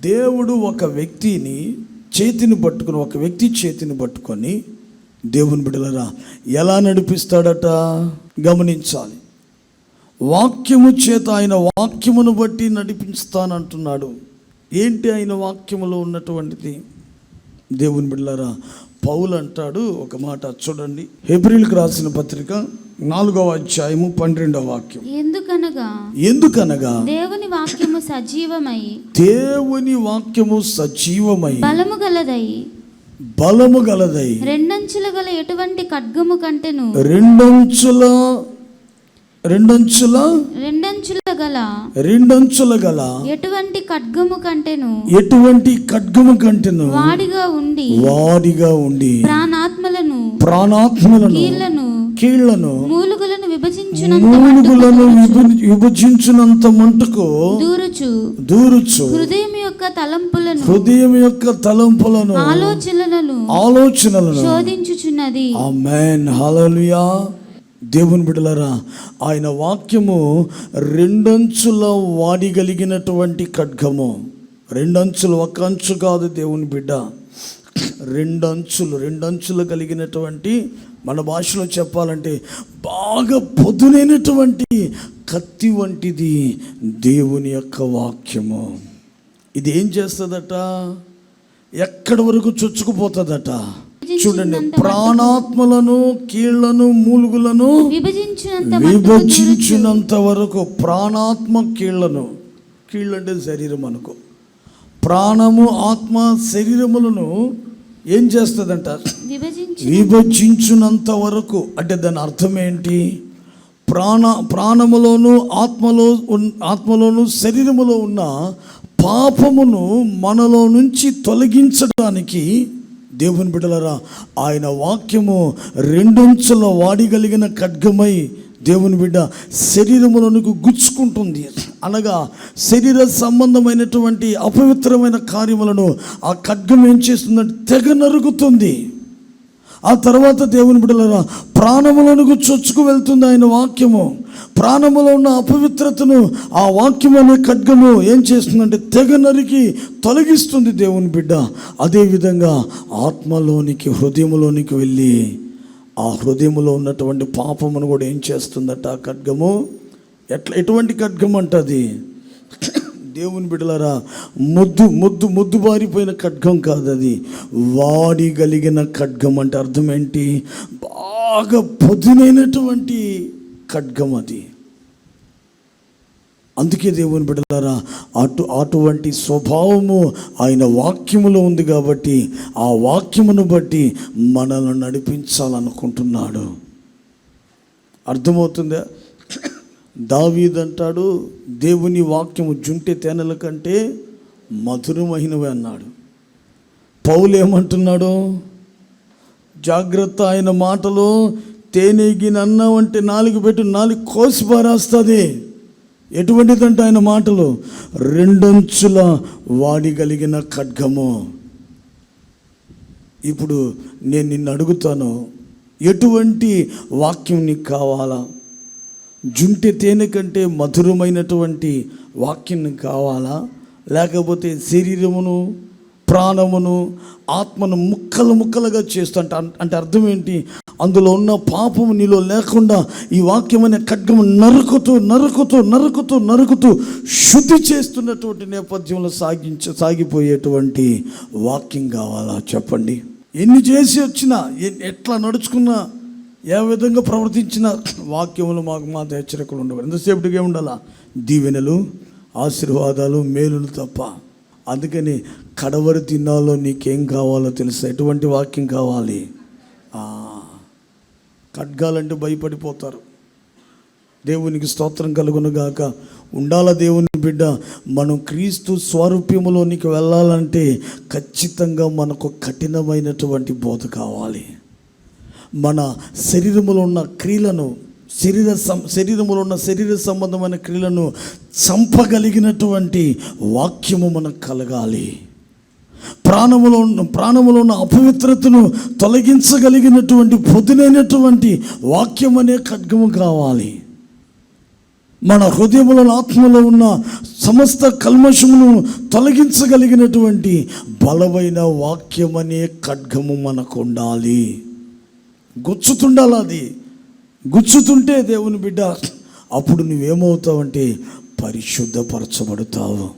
దేవుడు ఒక వ్యక్తిని చేతిని పట్టుకుని ఒక వ్యక్తి చేతిని పట్టుకొని దేవుని బిడలరా ఎలా నడిపిస్తాడట? గమనించాలి. వాక్యము చేత ఆయన వాక్యమును బట్టి నడిపిస్తానంటున్నాడు. ఏంటి ఆయన వాక్యములో ఉన్నటువంటిది? దేవుని బిడ్డలారా పౌలు అంటాడు ఒక మాట చూడండి. ఏప్రిల్కి రాసిన పత్రిక నాలుగవ అధ్యాయము పన్నెండవ వాక్యం. ఎందుకనగా? ఎందుకనగా? దేవుని వాక్యము సజీవమై. దేవుని వాక్యము సజీవమై. బలము గలదై. బలము గలదై. రెండంచుల గల ఎటువంటి ఖడ్గము కంటెను? రెండంచుల రెండంచుల? రెండంచుల గల రెండంచుల గల ఎటువంటి ఖడ్గము కంటెను? ఎటువంటి ఖడ్గము కంటెను? వాడిగా ఉండి. వాడిగా ఉండి. ప్రాణాత్మలను. ప్రాణాత్మలను. కీళ్ళను కీళ్ళను మూలుగులను విభజించునంత మూలుగులను మట్టుకు విభ- విభజించినంత మంటుకు దూరుచు. దూరుచు హృదయం యొక్క తలంపులను హృదయం యొక్క తలంపులను ఆలోచనలను ఆలోచనలను శోధించుచున్నది. ఆమెన్. హల్లెలూయా. దేవుని బిడ్డలారా ఆయన వాక్యము రెండంచుల వాడిగలిగినటువంటి ఖడ్గము. రెండంచులు ఒక అంచు కాదు దేవుని బిడ్డ. రెండంచులు రెండంచులు కలిగినటువంటి మన భాషలో చెప్పాలంటే బాగా పొదునైనటువంటి కత్తి వంటిది దేవుని యొక్క వాక్యము. ఇది ఏం చేస్తుందట? ఎక్కడి వరకు చొచ్చుకుపోతుందట? చూడండి ప్రాణాత్మలను కీళ్ళను మూలుగులను విభజించినంత వరకు ప్రాణాత్మ కీళ్ళను కీళ్ళు అంటే శరీరం అనుకో. ప్రాణము ఆత్మ శరీరములను ఏం చేస్తుందంట? విభజించి విభజించినంత వరకు. అంటే దాని అర్థం ఏంటి? ప్రాణ ప్రాణములోను ఆత్మలో ఉన్- ఆత్మలోను శరీరములో ఉన్న పాపమును మనలో నుంచి తొలగించడానికి దేవుని బిడ్డలరా ఆయన వాక్యము రెండంచుల వాడిగలిగిన ఖడ్గమై దేవుని బిడ్డ శరీరములోనికి గుచ్చుకుంటుంది. అనగా శరీర సంబంధమైనటువంటి అపవిత్రమైన కార్యములను ఆ ఖడ్గం ఏం చేస్తుందంటే తెగ నరుగుతుంది. ఆ తర్వాత దేవుని బిడ్డలరా ప్రాణములను చొచ్చుకు వెళ్తుంది ఆయన వాక్యము. ప్రాణములో ఉన్న అపవిత్రతను ఆ వాక్యం అనే ఖడ్గము ఏం చేస్తుందంటే తెగ నరికి తొలగిస్తుంది దేవుని బిడ్డ. అదేవిధంగా ఆత్మలోనికి హృదయములోనికి వెళ్ళి ఆ హృదయములో ఉన్నటువంటి పాపమును కూడా ఏం చేస్తుందట ఆ ఖడ్గము? ఎట్లా? ఎటువంటి ఖడ్గం అంటది? దేవుని బిడలరా ముద్దు ముద్దు ముద్దు బారిపోయిన ఖడ్గం కాదు అది వాడి కలిగిన ఖడ్గం అంటే అర్థం ఏంటి? బాగా పొదునైనటువంటి ఖడ్గం అది. అందుకే దేవుని బిడ్డలారా అటు అటువంటి స్వభావము ఆయన వాక్యములో ఉంది కాబట్టి ఆ వాక్యమును బట్టి మనల్ని నడిపించాలనుకుంటున్నాడు. అర్థమవుతుందా? దావీదంటాడు దేవుని వాక్యము జుంటే తేనెల కంటే మధురమైనవి అన్నాడు. పౌలు ఏమంటున్నాడు? జాగ్రత్త ఆయన మాటలో తేనెగిన అన్నం అంటే నాలుగు పెట్టి నాలుగు కోసి పారేస్తుంది. ఎటువంటిదంటే ఆయన మాటలు? రెండంచుల వాడిగలిగిన ఖడ్గము. ఇప్పుడు నేను నిన్ను అడుగుతాను ఎటువంటి వాక్యం నీకు కావాలా? జుంటె తేనె కంటే మధురమైనటువంటి వాక్యం నీకు కావాలా? లేకపోతే శరీరమును ప్రాణమును ఆత్మను ముక్కలు ముక్కలుగా చేస్తుంట అంటే అర్థం ఏంటి? అందులో ఉన్న పాపము నీలో లేకుండా ఈ వాక్యం అనే ఖడ్గము నరుకుతూ నరుకుతూ నరుకుతూ నరుకుతూ శుద్ధి చేస్తున్నటువంటి నేపథ్యంలో సాగించ సాగిపోయేటువంటి వాక్యం కావాలా చెప్పండి? ఎన్ని చేసి వచ్చినా ఎట్లా నడుచుకున్నా ఏ విధంగా ప్రవర్తించిన వాక్యములు మాకు మా హెచ్చరికలు ఉండవు. ఎంతసేపటికే ఉండాలా దీవెనలు ఆశీర్వాదాలు మేలులు తప్ప. అందుకని కడవరి తిన్నాలో నీకేం కావాలో తెలుసా? ఎటువంటి వాక్యం కావాలి? ఖడ్గాలంటే భయపడిపోతారు. దేవునికి స్తోత్రం కలుగునుగాక. ఉండాల దేవుని బిడ్డ? మనం క్రీస్తు స్వరూప్యములోనికి వెళ్ళాలంటే ఖచ్చితంగా మనకు కఠినమైనటువంటి బోధ కావాలి. మన శరీరములో ఉన్న క్రియలను శరీర సం శరీరములో ఉన్న శరీర సంబంధమైన క్రియలను చంపగలిగినటువంటి వాక్యము మనకు కలగాలి. ప్రాణములో ఉన్న ప్రాణములో ఉన్న అపవిత్రతను తొలగించగలిగినటువంటి పొదునైనటువంటి వాక్యం అనే ఖడ్గము కావాలి మన హృదయముల ఆత్మలో ఉన్న సమస్త కల్మషమును తొలగించగలిగినటువంటి బలమైన వాక్యం అనే ఖడ్గము మనకు ఉండాలి గుచ్చుతుండాలి అది. గుచ్చుతుంటే దేవుని బిడ్డ అప్పుడు నువ్వేమవుతావంటే పరిశుద్ధపరచబడతావు.